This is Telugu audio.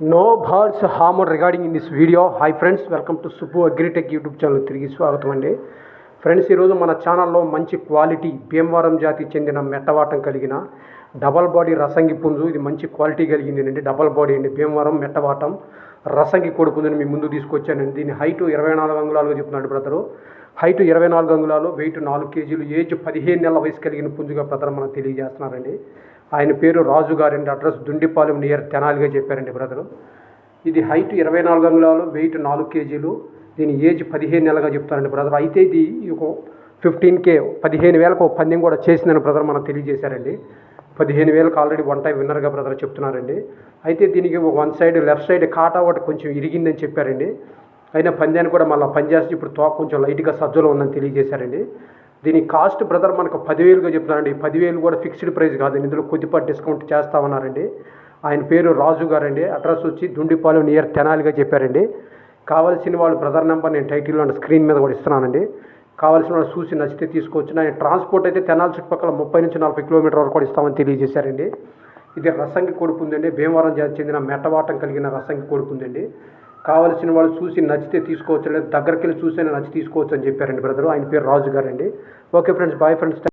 No birds harm regarding in this video hi friends welcome to Subbu Agritech YouTube channel తిరిగి స్వాగతం అండి. ఫ్రెండ్స్ ఈరోజు మన ఛానల్లో మంచి క్వాలిటీ భీమవరం జాతికి చెందిన మెట్టవాటం కలిగిన డబల్ బాడీ రసంగి పుంజు. ఇది మంచి క్వాలిటీ కలిగింది అండి. డబల్ బాడీ అండి. భీమవరం మెట్టవాటం రసంగి కోడి పుంజుని మీ ముందు తీసుకొచ్చానండి. దీని హైట్ ఇరవై నాలుగు అంగుళాలుగా చెప్తున్నాడు బ్రదరు. హైట్ ఇరవై నాలుగు అంగుళాలు వెయిట్ నాలుగు కేజీలు ఏజ్ పదిహేను నెలల వయసు కలిగిన పుంజుగా బ్రదర్ మనకు తెలియజేస్తున్నారండి. ఆయన పేరు రాజు గారండి అడ్రస్ దుండిపాలెం నియర్ తెనాలిగా చెప్పారండి బ్రదరు. ఇది హైట్ ఇరవై నాలుగు అంగుళాలు వెయిట్ నాలుగు కేజీలు దీని ఏజ్ పదిహేను నెలలుగా చెప్తారండి బ్రదర్. అయితే ఇది ఒక ఫిఫ్టీన్ కే పదిహేను వేలకు పందెం కూడా చేసిందని బ్రదర్ మనకు తెలియజేశారండి. పదిహేను వేలకు ఆల్రెడీ వన్ టైం విన్నర్గా బ్రదర్ చెప్తున్నారండి. అయితే దీనికి ఒక వన్ సైడ్ లెఫ్ట్ సైడ్ కాటా ఒకటి కొంచెం ఇరిగిందని చెప్పారండి. అయినా పందాన్ని కూడా మళ్ళీ పనిచేసి ఇప్పుడు తోక కొంచెం లైట్గా సజ్జలో ఉందని తెలియజేశారండి. దీని కాస్ట్ బ్రదర్ మనకు పదివేలుగా చెప్తున్నారండి. పదివేలు కూడా ఫిక్స్డ్ ప్రైస్ కాదండి ఇందులో కొద్దిపాటి డిస్కౌంట్ చేస్తామన్నారండి ఆయన పేరు రాజు గారండి. అడ్రస్ వచ్చి దుండిపాలెం నియర్ తెనాలిగా చెప్పారండి. కావాల్సిన వాళ్ళు బ్రదర్ నెంబర్ నేను టైటిల్ అండ్ స్క్రీన్ మీద కూడా ఇస్తున్నానండి. కావాల్సిన వాళ్ళు చూసి నచ్చితే తీసుకోవచ్చు ఆయన ట్రాన్స్పోర్ట్ అయితే తెనాల చుట్టుపక్కల ముప్పై నుంచి నలభై కిలోమీటర్ వరకు కూడా ఇస్తామని తెలియజేశారండి. ఇది రసంగి కొడుకుందండి భీమవరం జాతి చెందిన మెట్టవాటం కలిగిన రసంగి కొడుకుందండి కావలసిన వాళ్ళు చూసి నచ్చితే తీసుకోవచ్చు. లేదా దగ్గరికి వెళ్ళి చూసి నచ్చి తీసుకోవచ్చు అని చెప్పారండి బ్రదరు. ఆయన పేరు రాజు గారండి. Okay friends bye friends.